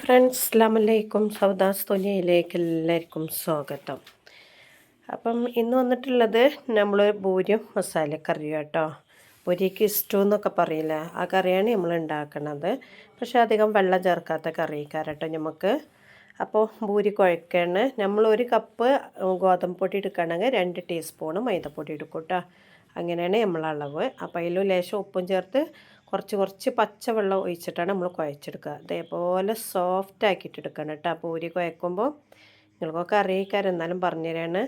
Friends അസ്ലാമലൈക്കും സൗദാസ് തുനിയയിലേക്ക് എല്ലാവർക്കും സ്വാഗതം. അപ്പം ഇന്ന് വന്നിട്ടുള്ളത് നമ്മൾ ബൂരിയും മസാലക്കറിയും കേട്ടോ ബൂരിക്ക് ഇഷ്ടം എന്നൊക്കെ പറയില്ല. ആ കറിയാണ് നമ്മൾ ഉണ്ടാക്കുന്നത് പക്ഷേ അധികം വെള്ളം ചേർക്കാത്ത കറിക്കാരട്ടോ നമുക്ക് അപ്പോൾ ബൂരി കുഴക്കാണ്. നമ്മൾ ഒരു കപ്പ് ഗോതമ്പ് പൊടി എടുക്കുകയാണെങ്കിൽ രണ്ട് ടീസ്പൂണ് മൈദപ്പൊടി എടുക്കും കേട്ടോ അങ്ങനെയാണ് നമ്മളളവ്. അപ്പോൾ അതിലും ലേശം ഉപ്പും ചേർത്ത് കുറച്ച് കുറച്ച് പച്ചവെള്ളം ഒഴിച്ചിട്ടാണ് നമ്മൾ കുഴച്ചെടുക്കുക. അതേപോലെ സോഫ്റ്റ് ആക്കിയിട്ട് എടുക്കണം കേട്ടോ പൂരി കുഴക്കുമ്പോൾ നിങ്ങൾക്കൊക്കെ അറിയിക്കാറ് എന്നാലും പറഞ്ഞുതരാണ്.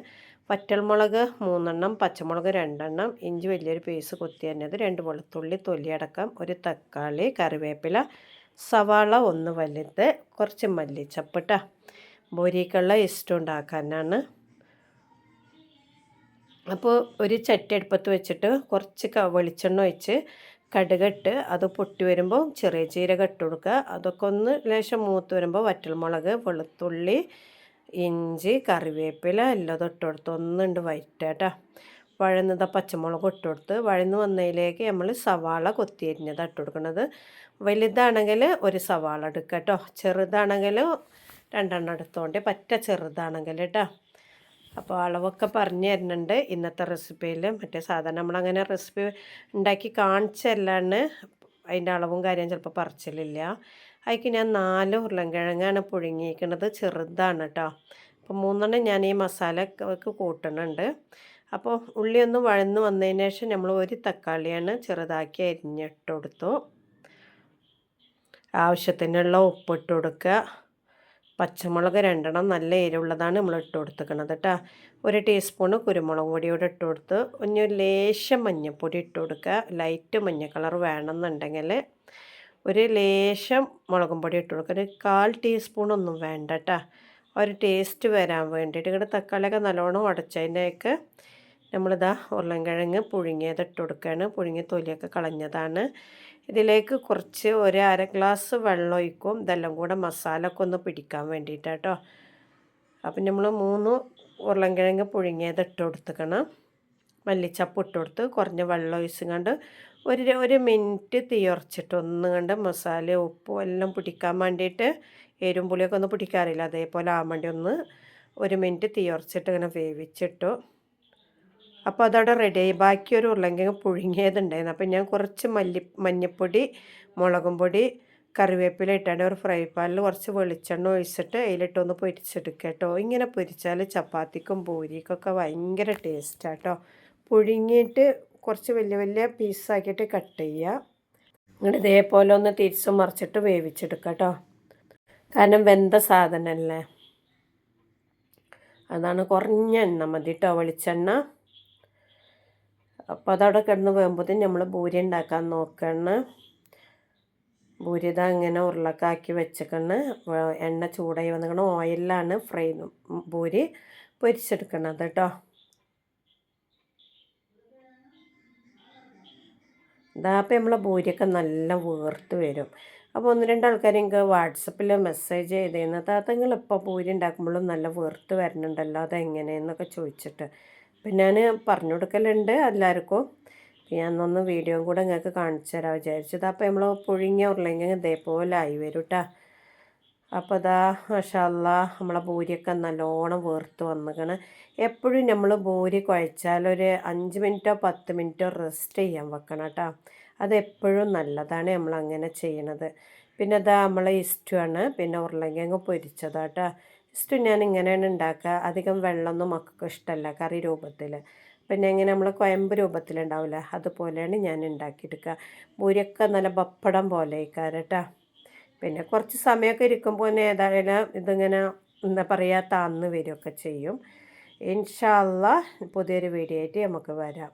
വറ്റൽമുളക് മൂന്നെണ്ണം പച്ചമുളക് രണ്ടെണ്ണം ഇഞ്ചി വലിയൊരു പീസ് കുത്തി തന്നത് രണ്ട് വെളുത്തുള്ളി തൊലിയടക്കം ഒരു തക്കാളി കറിവേപ്പില സവാള ഒന്ന് വലുത് കുറച്ച് മല്ലിച്ചപ്പിട്ട ബോരിക്കുള്ള ഇഷ്ടം ഉണ്ടാക്കാനാണ്. അപ്പോൾ ഒരു ചട്ടി അടുപ്പത്ത് വെച്ചിട്ട് കുറച്ച് വെളിച്ചെണ്ണ ഒഴിച്ച് കടുകട്ട് അത് പൊട്ടി വരുമ്പോൾ ചെറിയ ജീരകം ഇട്ട് കൊടുക്കുക. അതൊക്കെ ഒന്ന് ലേശം മൂത്ത് വരുമ്പോൾ വറ്റൽമുളക് വെളുത്തുള്ളി ഇഞ്ചി കറിവേപ്പില എല്ലാം ഇട്ട് കൊടുത്ത് ഒന്നുണ്ട് വയറ്റാട്ടാ. വഴന്നത് പച്ചമുളക് ഇട്ട് കൊടുത്ത് വഴന്ന് വന്നതിലേക്ക് നമ്മൾ സവാള കൊത്തിയരിഞ്ഞത് ഇട്ട് കൊടുക്കുന്നത് വലുതാണെങ്കിൽ ഒരു സവാള എടുക്കുക കേട്ടോ. ചെറുതാണെങ്കിൽ രണ്ടെണ്ണം എടുത്തോണ്ട് പറ്റ ചെറുതാണെങ്കിൽ കേട്ടോ. അപ്പോൾ അളവൊക്കെ പറഞ്ഞു തരുന്നുണ്ട് ഇന്നത്തെ റെസിപ്പിയിൽ മറ്റേ സാധാരണ നമ്മളങ്ങനെ റെസിപ്പി ഉണ്ടാക്കി കാണിച്ചല്ലാണ്ട് അതിന്റെ അളവും കാര്യം ചിലപ്പോൾ പറിച്ചിലില്ല. അതിക്ക് ഞാൻ നാല് ഉരുളൻകിഴങ്ങാണ് പുഴുങ്ങിയിരിക്കുന്നത് ചെറുതാണ് കേട്ടോ അപ്പോൾ മൂന്നെണ്ണം ഞാൻ ഈ മസാലക്ക് കൂട്ടുന്നുണ്ട് അപ്പോൾ ഉള്ളി ഒന്ന് വഴന്ന് വന്നതിന് ശേഷം നമ്മൾ ഒരു തക്കാളിയാണ് ചെറുതാക്കി അരിഞ്ഞിട്ട് കൊടുത്തു. ആവശ്യത്തിനുള്ള ഉപ്പിട്ട് കൊടുക്കുക. പച്ചമുളക് രണ്ടെണ്ണം നല്ല എരിവുള്ളതാണ് നമ്മൾ ഇട്ട് കൊടുത്തേക്കണത് കേട്ടോ. ഒരു ടീസ്പൂണ് കുരുമുളക് പൊടിയോടെ ഇട്ട് കൊടുത്ത് ഒന്ന് ലേശം മഞ്ഞൾപ്പൊടി ഇട്ട് കൊടുക്കുക. ലൈറ്റ് മഞ്ഞ കളർ വേണമെന്നുണ്ടെങ്കിൽ ഒരു ലേശം മുളകും പൊടി ഇട്ട് കൊടുക്കുക. ഒരു കാൽ ടീസ്പൂണൊന്നും വേണ്ട കേട്ടോ. ഒരു ടേസ്റ്റ് വരാൻ വേണ്ടിയിട്ട് ഇവിടെ തക്കാളിയൊക്കെ നല്ലോണം ഉടച്ചതിന്റെയൊക്കെ നമ്മളിതാ ഉരുളൻകിഴങ്ങ് പുഴുങ്ങിയത് ഇട്ട് കൊടുക്കുകയാണ്. പുഴുങ്ങിയ തൊലിയൊക്കെ കളഞ്ഞതാണ്. ഇതിലേക്ക് കുറച്ച് ഒരു അര ഗ്ലാസ് വെള്ളം ഒഴിക്കും. ഇതെല്ലാം കൂടെ മസാല ഒക്കെ ഒന്ന് പിടിക്കാൻ വേണ്ടിയിട്ടാട്ടോ അപ്പം നമ്മൾ മൂന്ന് ഉരുളൻകിഴങ്ങ് പുഴുങ്ങിയത് ഇട്ട് കൊടുത്തുക്കണം. മല്ലിച്ചപ്പ് ഇട്ട് കൊടുത്ത് കുറഞ്ഞ വെള്ളം ഒഴിച്ചുകൊണ്ട് ഒരു ഒരു മിനിറ്റ് തീയുറച്ചിട്ട് ഒന്ന് കണ്ട് മസാല ഉപ്പും എല്ലാം പിടിക്കാൻ വേണ്ടിയിട്ട് എരും പുളിയൊക്കെ ഒന്ന് പിടിക്കാറില്ല. അതേപോലെ ആ വേണ്ടി ഒന്ന് ഒരു മിനിറ്റ് തീയുറച്ചിട്ട് ഇങ്ങനെ വേവിച്ചിട്ടു അപ്പോൾ അതവിടെ റെഡിയായി ബാക്കി ഒരു ഉരുളങ്കിഴങ്ങ് പുഴുങ്ങിയതുണ്ടായിരുന്നു. അപ്പോൾ ഞാൻ കുറച്ച് മല്ലി മഞ്ഞൾപ്പൊടി മുളകും പൊടി കറിവേപ്പില ഇട്ടാണ്ട് ഒരു ഫ്രൈ പാനിൽ കുറച്ച് വെളിച്ചെണ്ണ ഒഴിച്ചിട്ട് അതിലിട്ടൊന്ന് പൊരിച്ചെടുക്കുക കേട്ടോ ഇങ്ങനെ പൊരിച്ചാൽ ചപ്പാത്തിക്കും പൂരിക്കൊക്കെ ഭയങ്കര ടേസ്റ്റാണ് കേട്ടോ പുഴുങ്ങിയിട്ട് കുറച്ച് വലിയ വലിയ പീസാക്കിയിട്ട് കട്ട് ചെയ്യുക. ഇങ്ങനെ ഇതേപോലെ ഒന്ന് തിരിച്ചും മറിച്ചിട്ട് വേവിച്ചെടുക്കുക കേട്ടോ കാരണം വെന്ത സാധനമല്ലേ അതാണ് കുറഞ്ഞ എണ്ണ മതി കേട്ടോ വെളിച്ചെണ്ണ. അപ്പോൾ അതവിടെ കിടന്ന് വേകുമ്പോഴത്തേന് നമ്മൾ ബൂരി ഉണ്ടാക്കാൻ നോക്കണം. ബൂരിത ഇങ്ങനെ ഉരുളക്കാക്കി വെച്ചേക്കണ്. എണ്ണ ചൂടായി വന്നിക്കണം. ഓയിലാണ് ഫ്രൈ ബൂരി പൊരിച്ചെടുക്കണത് കേട്ടോ. ഇതാ അപ്പോൾ നമ്മളെ ഭൂരിയൊക്കെ നല്ല വീർത്ത് വരും. അപ്പോൾ ഒന്ന് രണ്ട് ആൾക്കാർ എനിക്ക് വാട്സപ്പിൽ മെസ്സേജ് ചെയ്തിരുന്നു താത്തങ്ങൾ ഇപ്പോൾ പൂരി ഉണ്ടാക്കുമ്പോഴും നല്ല വീർത്ത് വരുന്നുണ്ടല്ലോ. അതെങ്ങനെയെന്നൊക്കെ ചോദിച്ചിട്ട്. അപ്പം ഞാൻ പറഞ്ഞു കൊടുക്കലുണ്ട് എല്ലാവർക്കും. ഞാൻ ഒന്ന് വീഡിയോ കൂടെ നിങ്ങൾക്ക് കാണിച്ചു തരാം വിചാരിച്ചത്. അപ്പോൾ നമ്മൾ പുഴുങ്ങിയ ഉരുളെങ്കിൽ ഇതേപോലെ ആയി വരും കേട്ടോ അപ്പോൾ അതാ മഷാല്ല നമ്മളെ ബൂരിയൊക്കെ നല്ലോണം വേർത്ത് വന്നിക്കണ്. എപ്പോഴും നമ്മൾ ബൂരി കുഴച്ചാൽ ഒരു അഞ്ച് മിനിറ്റോ പത്ത് മിനിറ്റോ റെസ്റ്റ് ചെയ്യാൻ വെക്കണം കേട്ടോ അതെപ്പോഴും നല്ലതാണ് നമ്മൾ അങ്ങനെ ചെയ്യണത്. പിന്നെ അതാ നമ്മളെ ഇഷ്ടമാണ് പിന്നെ ഉരുളങ്കിഴങ്ങ് പൊരിച്ചതാട്ടോ. ഇസ്റ്റു ഞാൻ ഇങ്ങനെയാണ് ഉണ്ടാക്കുക. അധികം വെള്ളമൊന്നും മക്കൾക്ക് ഇഷ്ടമല്ല കറി രൂപത്തിൽ. പിന്നെ ഇങ്ങനെ നമ്മൾ കുഴമ്പ് രൂപത്തിലുണ്ടാവില്ല അതുപോലെയാണ് ഞാൻ ഉണ്ടാക്കിയെടുക്കുക. പൂരിയൊക്കെ നല്ല പപ്പടം പോലെ കേട്ടോ പിന്നെ കുറച്ച് സമയമൊക്കെ ഇരിക്കുമ്പോൾ ഏതായാലും ഇതിങ്ങനെ എന്താ പറയുക താന്ന് വരികയൊക്കെ ചെയ്യും. ഇൻഷാല്ല പുതിയൊരു വീഡിയോ ആയിട്ട് നമുക്ക് വരാം.